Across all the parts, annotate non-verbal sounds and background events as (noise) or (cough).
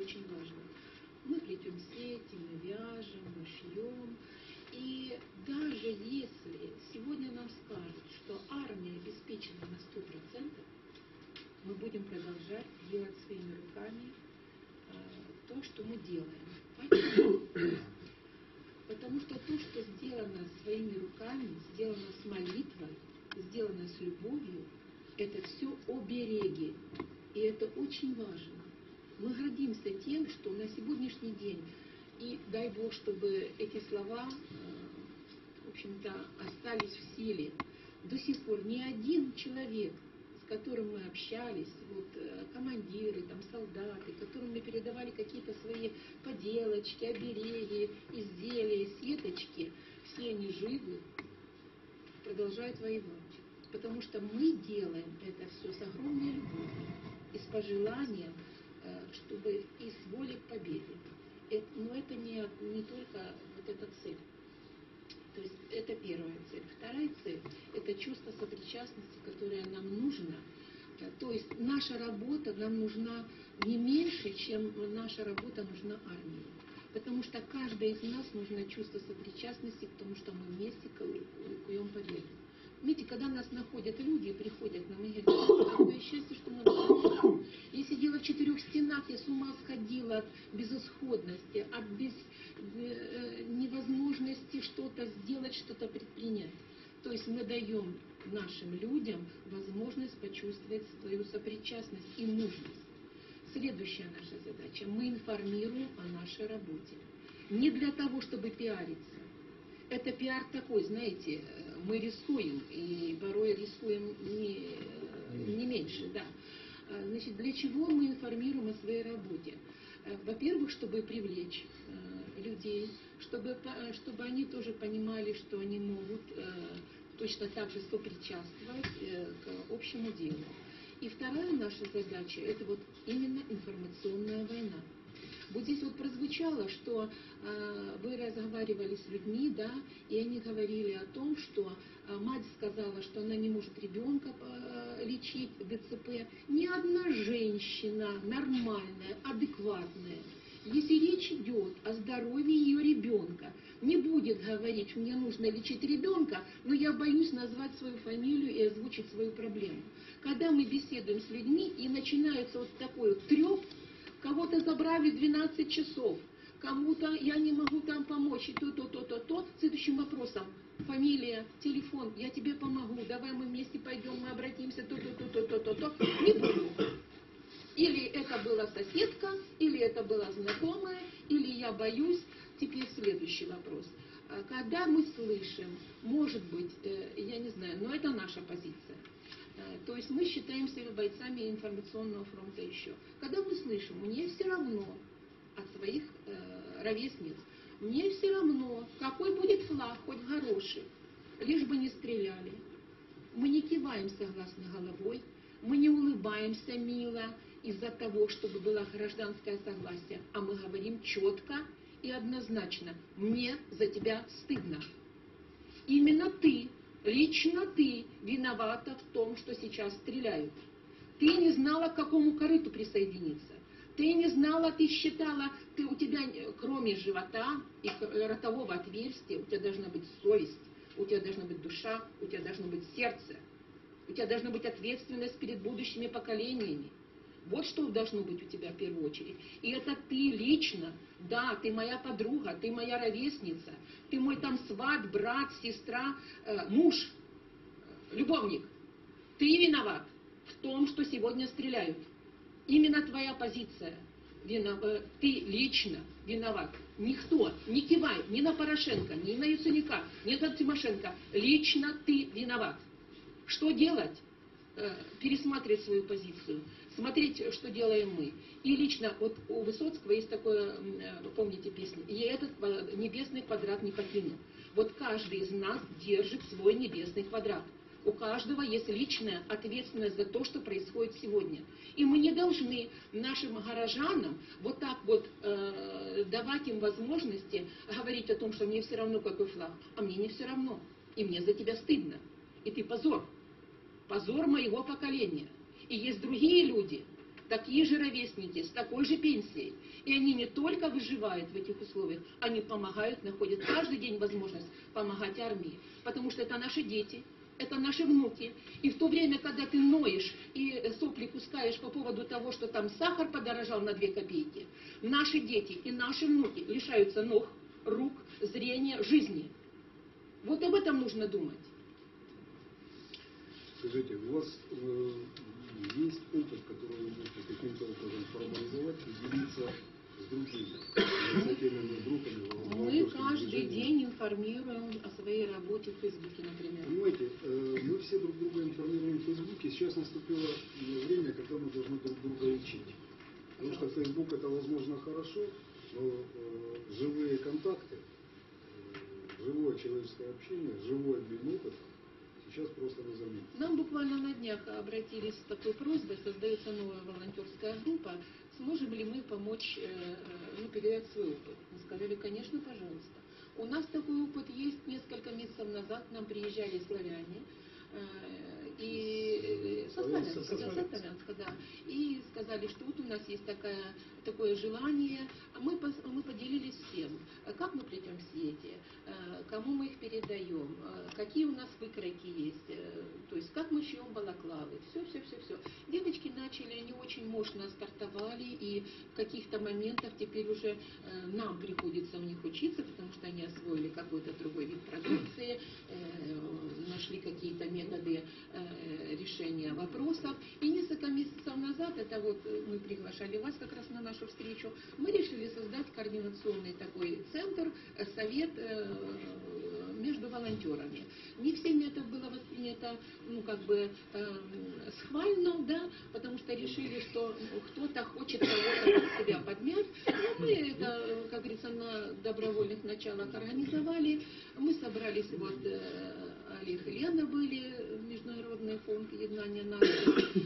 очень важно. Мы плетем сети, мы вяжем, мы шьем. И даже если сегодня нам скажут, что армия обеспечена на 100%, мы будем продолжать делать своими руками э, то, что мы делаем. Почему? Потому что то, что сделано своими руками, сделано с молитвой, сделано с любовью, это все обереги. И это очень важно. Мы гордимся тем, что на сегодняшний день, и дай Бог, чтобы эти слова, э, в общем-то, остались в силе, до сих пор ни один человек, с которым мы общались, вот э, командиры, там, солдаты, которым мы передавали какие-то свои поделочки, обереги, изделия, сеточки, все они живы, продолжают воевать. Потому что мы делаем это все с огромной любовью и с пожеланием, чтобы и с волей к победе. Это, но это не, не только вот эта цель. То есть это первая цель. Вторая цель – это чувство сопричастности, которое нам нужно. Э, то есть наша работа нам нужна не меньше, чем наша работа нужна армии. Потому что каждый из нас нужно чувство сопричастности, потому что мы вместе куем победу. Видите, когда нас находят люди, безысходности, от без, э, невозможности что-то сделать, что-то предпринять. То есть мы даем нашим людям возможность почувствовать свою сопричастность и нужность. Следующая наша задача. Мы информируем о нашей работе. Не для того, чтобы пиариться, это пиар такой, знаете, мы рискуем, и порой рискуем не, не меньше, да. А, значит, для чего мы информируем о своей работе? А, во-первых, чтобы привлечь а, людей, чтобы, чтобы они тоже понимали, что они могут точно так же сопричастствовать э, к общему делу. И вторая наша задача – это вот именно информационная война. Вот здесь вот прозвучало, что э, вы разговаривали с людьми, да, и они говорили о том, что э, мать сказала, что она не может ребенка э, лечить ДЦП. Ни одна женщина нормальная, адекватная, если речь идет о здоровье ее ребенка, не будет говорить, мне нужно лечить ребенка, но я боюсь назвать свою фамилию и озвучить свою проблему. Когда мы беседуем с людьми и начинается вот такой вот треп, кого-то забрали 12 часов, кому-то я не могу там помочь, и то, то, то, то, то. Следующим вопросом, фамилия, телефон, я тебе помогу, давай мы вместе пойдем, мы обратимся, то, то, то, то, то, то, то. Не буду. Или это была соседка, или это была знакомая, или я боюсь. Теперь следующий вопрос. А когда мы слышим, может быть, э, я не знаю, но это наша позиция, Э, то есть мы считаем себя бойцами информационного фронта еще. Когда мы слышим, мне все равно от своих э, ровесниц, мне все равно, какой будет флаг, хоть горошек, лишь бы не стреляли. Мы не киваем согласно головой, мы не улыбаемся мило из-за того, чтобы было гражданское согласие, а мы говорим четко и однозначно, мне за тебя стыдно. Именно ты Лично ты виновата в том, что сейчас стреляют. Ты не знала, к какому корыту присоединиться. Ты не знала, ты считала, ты, у тебя кроме живота и ротового отверстия, у тебя должна быть совесть, у тебя должна быть душа, у тебя должно быть сердце, у тебя должна быть ответственность перед будущими поколениями. Вот что должно быть у тебя в первую очередь. И это ты лично, да, ты моя подруга, ты моя ровесница, ты мой там сват, брат, сестра, э, муж, э, любовник. Ты виноват в том, что сегодня стреляют. Именно твоя позиция. Винов... Э, ты лично виноват. Никто, не кивай ни на Порошенко, ни на Яценюка, ни на Тимошенко. Лично ты виноват. Что делать? Э, пересматривать свою позицию, смотреть, что делаем мы. И лично, вот у Высоцкого есть такое, э, помните песню, «Я этот небесный квадрат не покину». Вот каждый из нас держит свой небесный квадрат. У каждого есть личная ответственность за то, что происходит сегодня. И мы не должны нашим горожанам вот так вот э, давать им возможности говорить о том, что мне все равно какой флаг, а мне не все равно. И мне за тебя стыдно. И ты позор позор моего поколения. И есть другие люди, такие же ровесники, с такой же пенсией. И они не только выживают в этих условиях, они помогают, находят каждый день возможность помогать армии. Потому что это наши дети, это наши внуки. И в то время, когда ты ноешь и сопли пускаешь по поводу того, что там сахар подорожал на 2 копейки, наши дети и наши внуки лишаются ног, рук, зрения, жизни. Вот об этом нужно думать. Скажите, у вас э, есть опыт, который вы можете каким-то образом формализовать делиться с другими инициативными группами? Мы каждый день информируем о своей работе в Фейсбуке, например. Понимаете, э, мы все друг друга информируем в Фейсбуке. Сейчас наступило э, время, когда мы должны друг друга учить. Потому что Фейсбук это возможно хорошо, но э, живые контакты, э, живое человеческое общение, живой обмен опытом сейчас просто замене. Нам буквально на днях обратились с такой просьбой, создается новая волонтерская группа, сможем ли мы помочь э, э, ну, передать свой опыт. Мы сказали, конечно, пожалуйста. У нас такой опыт есть. Несколько месяцев назад к нам приезжали славяне, э, и э, со Славянска, да, со Славянска, да, и сказали, что вот у нас есть такая, такое желание, а мы, пос- мы поделились всем, э, как мы плетем сети, э, кому мы их передаем, э, какие у нас выкройки есть, э, то есть как мы шьем балаклавы, все, все, все, все. Девочки начали, они очень мощно стартовали, и в каких-то моментах теперь уже э, нам приходится у них учиться, потому что они освоили какой-то другой вид продукции, э, нашли какие-то методы э, решения вопросов. И несколько месяцев назад, это вот э, мы приглашали вас как раз на нашу встречу, мы решили создать координационный такой центр, э, совет э, между волонтерами. Не всеми это было воспринято, ну, как бы, э, схвально, да, потому что решили, что ну, кто-то хочет кого-то под себя подмять. Но мы это, как говорится, на добровольных началах организовали. Мы собрались, вот, э, Лена были, Международный фонд Еднания наций.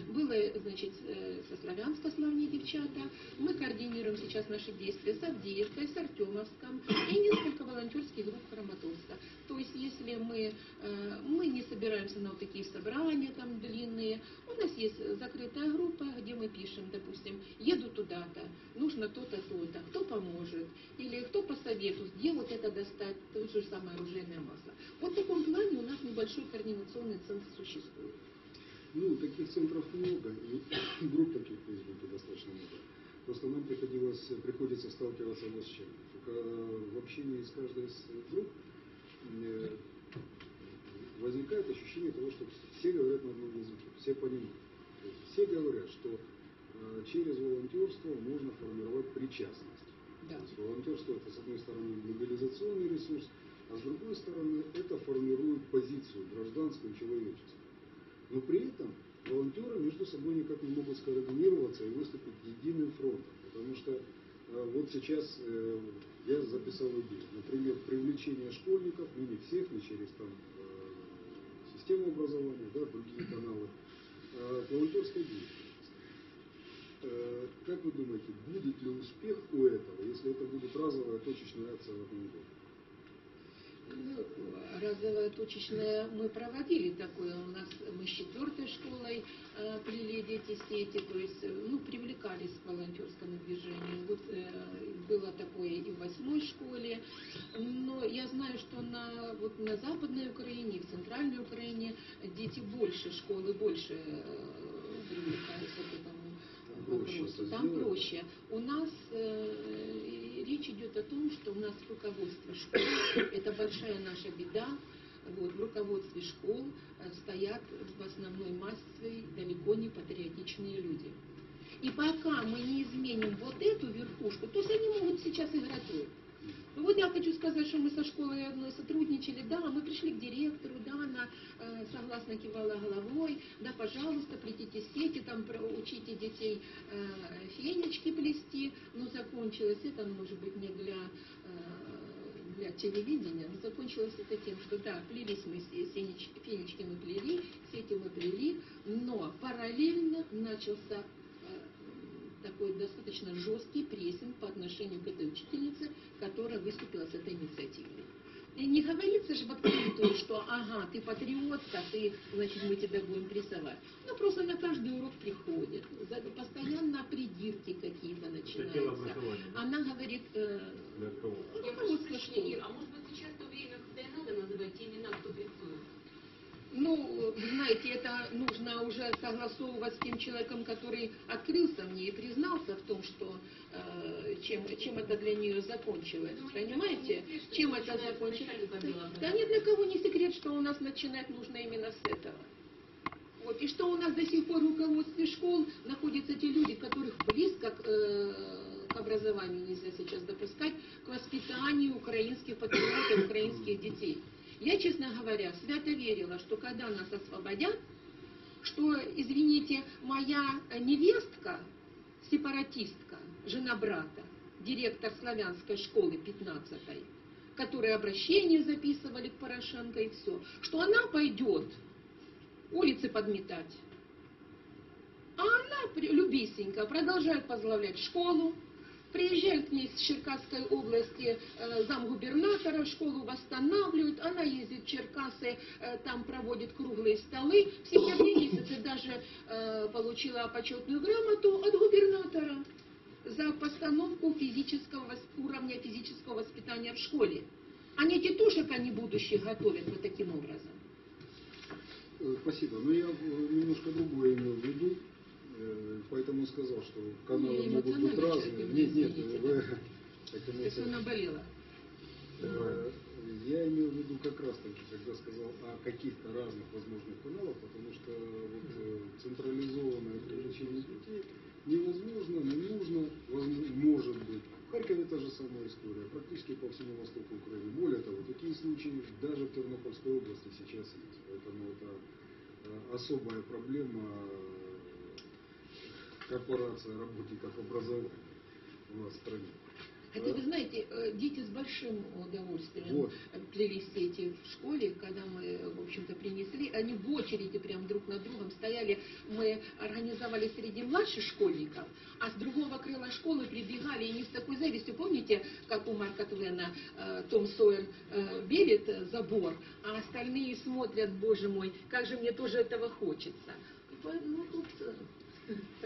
Значит, э, со Славянска славные девчата. Мы координируем сейчас наши действия с Авдеевкой, с Артемовском и несколько волонтерских групп Краматорска. То есть, если мы, э, мы не собираемся на вот такие собрания там длинные, у нас есть закрытая группа, где мы пишем, допустим, еду туда-то, нужно то-то, то-то, кто поможет, или кто посоветует, где вот это достать, то же самое оружейное масло. Вот в таком плане у нас небольшой координационный центр существует. Ну, таких центров много, и (coughs) групп таких в Фейсбуке достаточно много. Просто нам приходилось, приходится сталкиваться вот с чем. В общении с каждой из групп э, возникает ощущение того, что все говорят на одном языке, все понимают. Все говорят, что э, через волонтерство можно формировать причастность. Да. То есть волонтерство это с одной стороны мобилизационный ресурс, а с другой стороны это формирует позицию гражданскую, человеческую. Но при этом волонтеры между собой никак не могут скоординироваться и выступить единым фронтом. Потому что э, вот сейчас э, я записал идею. Например, привлечение школьников, ну не всех, не через там, э, систему образования, да, другие каналы, э, к волонтерской деятельности. Э, Как вы думаете, будет ли успех у этого, если это будет разовая точечная акция в одном году? Разовое точечное мы проводили такое. У нас мы с четвертой школой э, плели дети сети, то есть э, ну, привлекались к волонтерскому движению. Вот э, было такое и в восьмой школе. Но я знаю, что на, вот на Западной Украине, в Центральной Украине дети больше, школы больше э, привлекаются к этому вопросу. Там проще. У нас э, речь идет о том, что у нас руководство школ, это большая наша беда, вот, в руководстве школ э, стоят в основной массе далеко не патриотичные люди. И пока мы не изменим вот эту верхушку, то есть они могут сейчас играть роль. Ну вот я хочу сказать, что мы со школой одной сотрудничали, да, мы пришли к директору, да, она э, согласно кивала головой, да, пожалуйста, плетите сети, там учите детей э, фенечки плести, но закончилось это, ну, может быть, не для, э, для телевидения, но закончилось это тем, что да, плелись мы, фенечки мы плели, сети мы плели, но параллельно начался такой достаточно жесткий прессинг по отношению к этой учительнице, которая выступила с этой инициативой. И не говорится же в открытую, что ага, ты патриотка, ты, значит, мы тебя будем прессовать. Ну, просто на каждый урок приходит. Постоянно придирки какие-то начинаются. Она говорит, э, Для кого? ну, руководство школы. А может быть сейчас то время, когда и надо называть те имена, кто прессует? Ну, знаете, это нужно уже согласовывать с тем человеком, который открылся мне и признался в том, что э, чем, чем это для нее закончилось. Ну, Понимаете? не секрет, Чем это закончилось? Да ни для кого не секрет, что у нас начинать нужно именно с этого. Вот. И что у нас до сих пор в руководстве школ находятся те люди, которых близко к, э, к образованию нельзя сейчас допускать, к воспитанию украинских патриотов, украинских детей. Я, честно говоря, свято верила, что когда нас освободят, что, извините, моя невестка, сепаратистка, жена брата, директор славянской школы 15-й, которые обращения записывали к Порошенко и все, что она пойдет улицы подметать. А она, любесенько, продолжает возглавлять школу, приезжает к ней с Черкасской области э, замгубернатора, в школу восстанавливают, она ездит в Черкасы, э, там проводит круглые столы. В сентябре месяце даже э, получила почетную грамоту от губернатора за постановку физического, уровня физического воспитания в школе. А не тетушек они будущих готовят вот таким образом. Э, Спасибо. Но я э, немножко другое имел в виду, поэтому сказал, что каналы Не, могут быть разные. Нет, нет, вы То есть. Э, Я имел в виду как раз таки, когда сказал о каких-то разных возможных каналах, потому что вот, э, централизованное привлечение детей невозможно, не нужно, возможно, может быть. В Харькове та же самая история, практически по всему востоку Украины. Более того, такие случаи даже в Тернопольской области сейчас есть. Поэтому это э, особая проблема э, корпорация работников образования у нас в стране. Хотя вы знаете, э, дети с большим удовольствием Вот. плели сети в школе, когда мы, в общем-то, принесли. Они в очереди прям друг на другом стояли. Мы организовали среди младших школьников, а с другого крыла школы прибегали и не с такой завистью. Помните, как у Марка Твена э, Том Сойер э, белит э, забор, а остальные смотрят, боже мой, как же мне тоже этого хочется. Ну, тут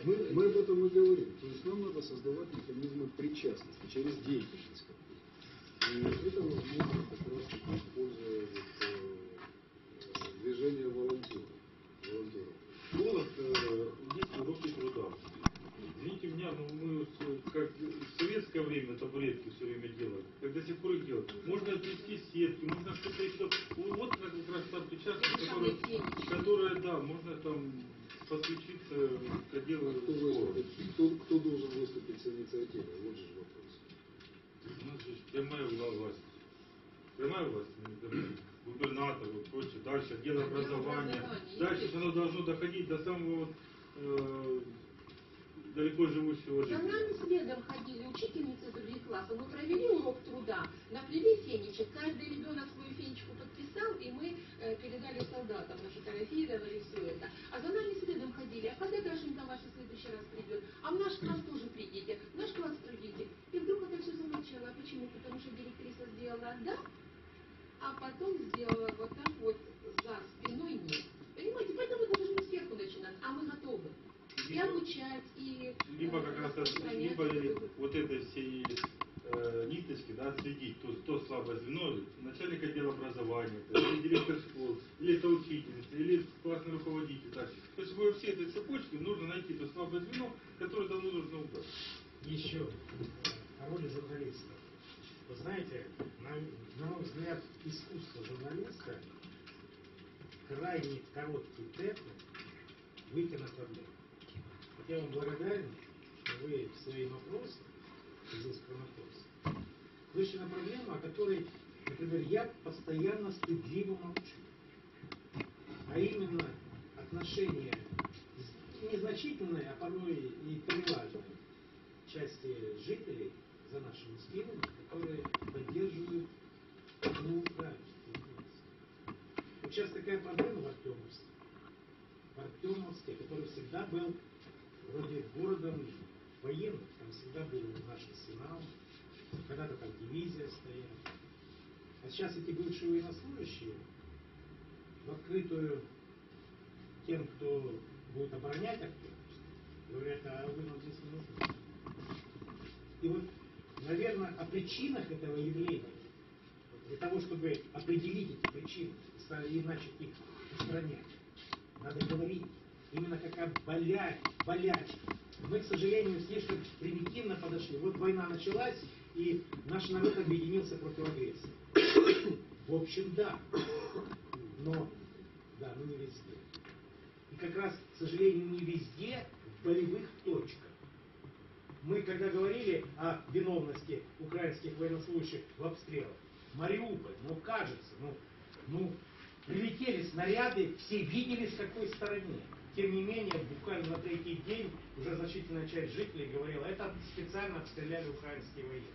Мы, мы об этом и говорим. То есть нам надо создавать механизмы причастности через деятельность. И это возможно как раз таки используя вот, э, движение волонтеров. волонтеров. Школах э, есть уроки труда. Извините меня, но мы с- как в советское время табуретки все время делали, как до сих пор их делают. Можно отвести сетки, можно что-то еще. Вот как раз та причастность, которая, которая, да, можно там подключиться к делу Кто, школы. выступит, кто, кто должен выступить с инициативой? Вот же вопрос. У нас же прямая власть. Прямая власть, ну, губернатор, вот прочее. Дальше отдел образования. Дальше оно должно доходить до самого вот, э, далеко живущего За жителя. нами следом ходили учительницы других классов. Мы провели урок труда, наплели фенечек. Каждый ребенок свою фенечку подписал, и мы э, передали солдатам, нафотографировали все это. А за нами следом ходили. А когда Дашенька ваша в следующий раз придет? А в наш класс тоже придите, в наш класс придите. И вдруг это все замолчало. А почему? Потому что директриса сделала да, а потом сделала вот так вот за спиной нет. Понимаете, поэтому это должно сверху начинаться, а мы готовы. И Либо- обучать, и либо э, как раз от- распространять либо это. вот этой всей э, ниточки, да, отследить, то, то слабое звено, начальник отдела образования, это, или директор школ, или это учительница, или классный руководитель. Так. То есть во всей этой цепочке нужно найти то слабое звено, которое давно нужно убрать. Еще о роли журналистов. Вы знаете, на, на мой взгляд, искусство журналиста крайне короткий термин выйти на проблему. Вот я вам благодарен, что вы своим вопросом, здесь вопрос, вышли на проблему, о которой, например, я постоянно стыдливо молчу. А именно отношение незначительной, а порой и приважной части жителей за нашими спинами, которые поддерживают ну, Вот сейчас такая проблема в Артемовске. В Артемовске, который всегда был вроде городом военных, там всегда был наш арсенал, когда-то там дивизия стояла. А сейчас эти бывшие военнослужащие в открытую тем, кто будет оборонять активность, говорят, а вы нам здесь не нужны. И вот, наверное, о причинах этого явления, для того, чтобы определить эти причины и начать их устранять, надо говорить именно какая боля, болячка. Мы, к сожалению, слишком примитивно подошли. Вот война началась, и наш народ объединился против агрессии. В общем, да. Но, да, но не везде. И как раз, к сожалению, не везде в болевых точках. Мы, когда говорили о виновности украинских военнослужащих в обстрелах, Мариуполь, ну кажется, ну, ну прилетели снаряды, все видели с какой стороны. Тем не менее, буквально на третий день уже значительная часть жителей говорила, это специально обстреляли украинские военные.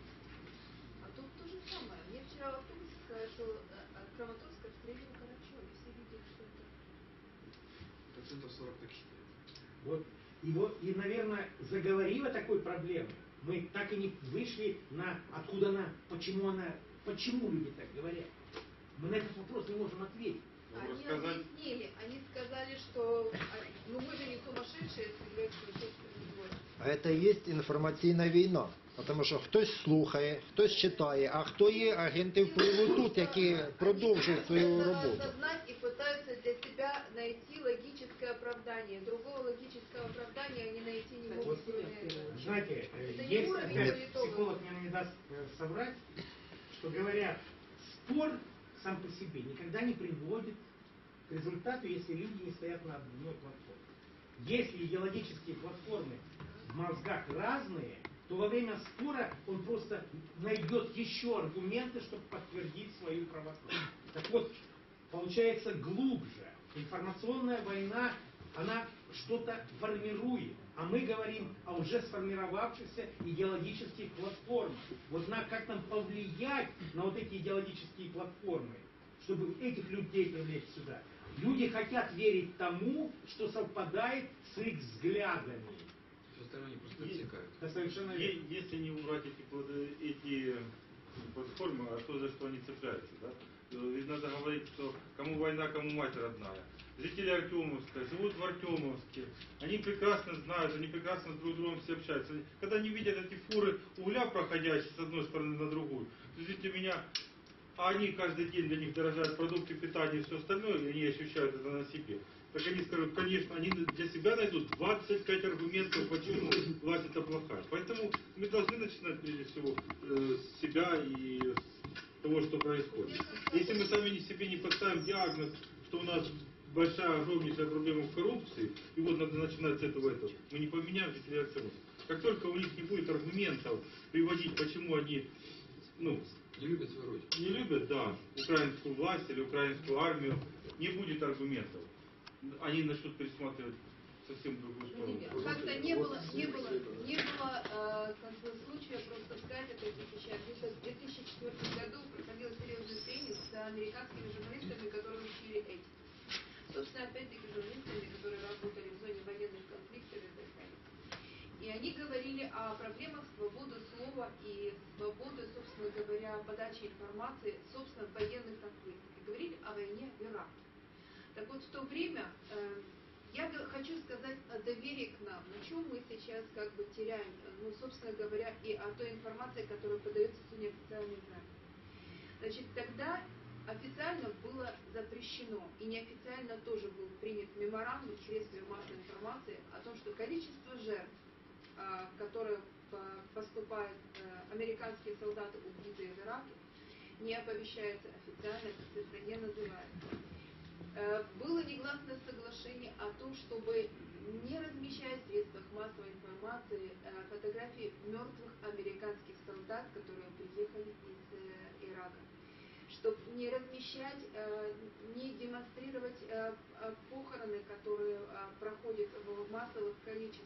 А тут то же самое. Мне вчера в автобусе сказали, что э, от Краматорска обстреляли Карачеве. Все видели, что это. Процентов 40 так считают. Вот. И вот, и, наверное, заговорив о такой проблеме, мы так и не вышли на откуда она, почему она, почему люди так говорят. Мы на этот вопрос не можем ответить. Могу Они сказать, объяснили, они сказали, что а, ну мы же не сумасшедшие стрелять в собственный двор. А це і є інформаційна війна. Тому що хтось слухає, хтось читає, а хто є агенти впливу тут, які продовжують свою Пытаются роботу. осознать и пытаются для себя найти логическое оправдание. Другого логического оправдания они найти не могут. Вот, кроме этого. знаете, э, Это не есть, уровень опять, политолога. психолог мне не даст э, соврать, что говорят, спор сам по себе никогда не приводит к результату, если люди не стоят на одной платформе. Если идеологические платформы в мозгах разные, то во время спора он просто найдет еще аргументы, чтобы подтвердить свою правоту. Так вот, получается глубже. Информационная война, она что-то формирует. А мы говорим о уже сформировавшихся идеологических платформах. Вот на, как нам повлиять на вот эти идеологические платформы, чтобы этих людей привлечь сюда. Люди хотят верить тому, что совпадает с их взглядами. Они просто отсекают. Совершенно верно. Если не убрать эти, эти платформы, а что за что они цепляются, да? То Ведь надо говорить, что кому война, кому мать родная. Жители Артемовска живут в Артемовске. Они прекрасно знают, они прекрасно друг с другом все общаются. Когда они видят эти фуры угля, проходящие с одной стороны на другую, то, извините меня, а они каждый день для них дорожают продукты питания и все остальное, и они ощущают это на себе. Так они скажут, конечно, они для себя найдут 25 аргументов, почему власть это плохая. Поэтому мы должны начинать прежде всего э, с себя и с того, что происходит. Если мы сами себе не поставим диагноз, что у нас большая, огромнейшая проблема в коррупции, и вот надо начинать с этого, этого мы не поменяем Артемовска. Как только у них не будет аргументов приводить, почему они ну, Не любят свою родину. не любят, да, украинскую власть или украинскую армию, не будет аргументов. Они начнут пересматривать совсем другую сторону. Как-то не было, не было, не было э, как бы случая просто сказать это сейчас. Где-то в 2004 году проходил серьезный тренинг с американскими журналистами, которые учили этике. Собственно, опять-таки журналистами, которые работали в зоне военных конфликтов и так далее. И они говорили о проблемах свободы слова и свободы, собственно говоря, подачи информации, собственно, военных конфликтах. И говорили о войне в Ираке. Так вот, в то время э, я хочу сказать о доверии к нам, на чем мы сейчас как бы теряем, э, ну, собственно говоря, и о той информации, которая подается с неофициальных границ. Значит, тогда официально было запрещено, и неофициально тоже был принят меморандум в средстве массовой информации о том, что количество жертв, а, которые по- поступают э, американские солдаты, убитые в Ираке, не оповещается официально, эта цифра не называется. Э, Было негласное соглашение о том, чтобы не размещать в средствах массовой информации э, фотографии мертвых американских солдат, которые приехали из э, Ирака. Чтобы не размещать, не демонстрировать похороны, которые проходят в массовых количествах.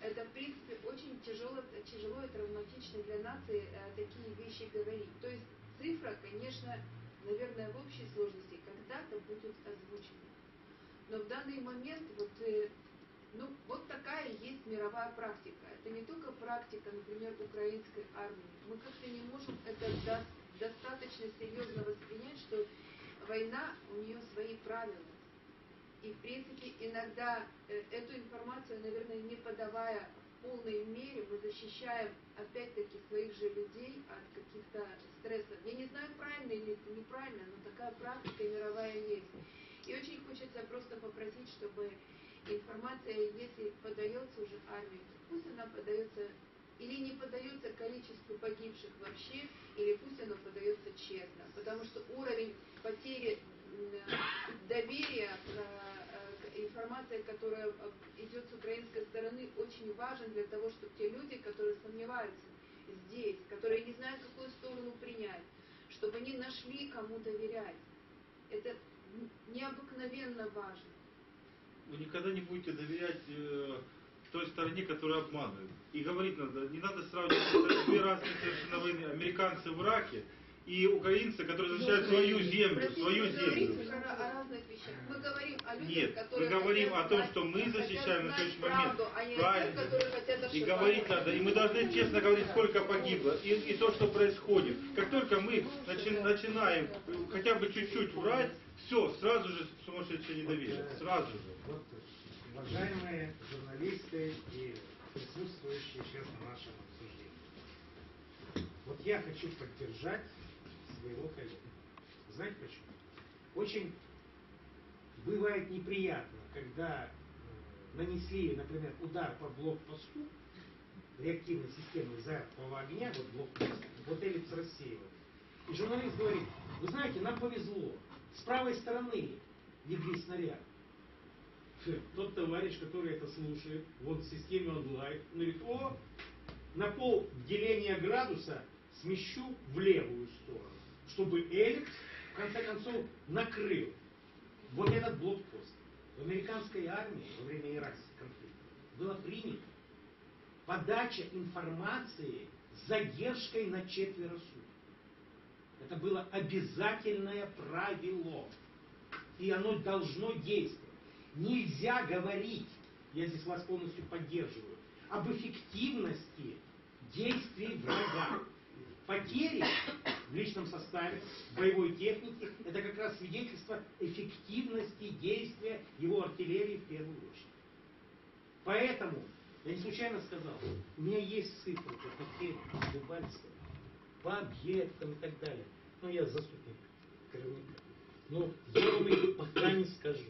Это, в принципе, очень тяжело, тяжело и травматично для нации такие вещи говорить. То есть цифра, конечно, наверное, в общей сложности когда-то будет озвучена. Но в данный момент вот, э, ну, вот такая есть мировая практика. Это не только практика, например, украинской армии. Мы как-то не можем это даст достаточно серьезно воспринять, что война, у нее свои правила. И, в принципе, иногда э, эту информацию, наверное, не подавая полной мере, мы защищаем, опять-таки, своих же людей от каких-то стрессов. Я не знаю, правильно или неправильно, но такая практика мировая есть. И очень хочется просто попросить, чтобы информация, если подается уже армии, пусть она подается или не подается количеству погибших вообще, или пусть оно подается честно. Потому что уровень потери доверия к информации, которая э, идет с украинской стороны, очень важен для того, чтобы те люди, которые сомневаются здесь, которые не знают, какую сторону принять, чтобы они нашли, кому доверять. Это необыкновенно важно. Вы никогда не будете доверять э, той стороне, которая обманывает. И говорить надо, не надо сравнивать две разные совершенно войны. Американцы в Ираке и украинцы, которые защищают свою землю, свою землю. Мы говорим о людях, Нет, которые мы говорим о том, что мы защищаем на следующий момент. правду, а тех, Правильно. которые хотят И говорить надо, и мы должны честно говорить, сколько погибло, и, и то, что происходит. Как только мы начи- начинаем хотя бы чуть-чуть врать, все, сразу же сумасшедшее недоверие. Сразу же. Вот, уважаемые журналисты и присутствующие сейчас на нашем обсуждении. Вот я хочу поддержать своего коллегу. Знаете почему? Очень бывает неприятно, когда э, нанесли, например, удар по блокпосту, реактивной системой залпового огня, вот блокпост, вот эллипс рассеивает. И журналист говорит, вы знаете, нам повезло, с правой стороны легли снаряд. Тот товарищ, который это слушает, вот в системе онлайн, говорит, о, на пол деления градуса смещу в левую сторону, чтобы эллипс, в конце концов, накрыл вот этот блокпост. В американской армии во время иракского конфликта было принято подача информации с задержкой на четверо суток. Это было обязательное правило. И оно должно действовать. Нельзя говорить, я здесь вас полностью поддерживаю, об эффективности действий врага. Потери в личном составе, боевой технике, это как раз свидетельство эффективности действия его артиллерии в первую очередь. Поэтому, я не случайно сказал, у меня есть цифры по потерям Дебальцева, по объектам и так далее. Ну, я заступник Королевника. Но я вам их пока не скажу.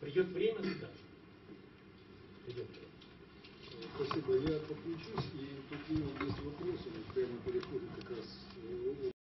Придет время, скажу. Придет время. Спасибо. Я подключусь, и такие вот есть вопросы, вот прямо переходим как раз э,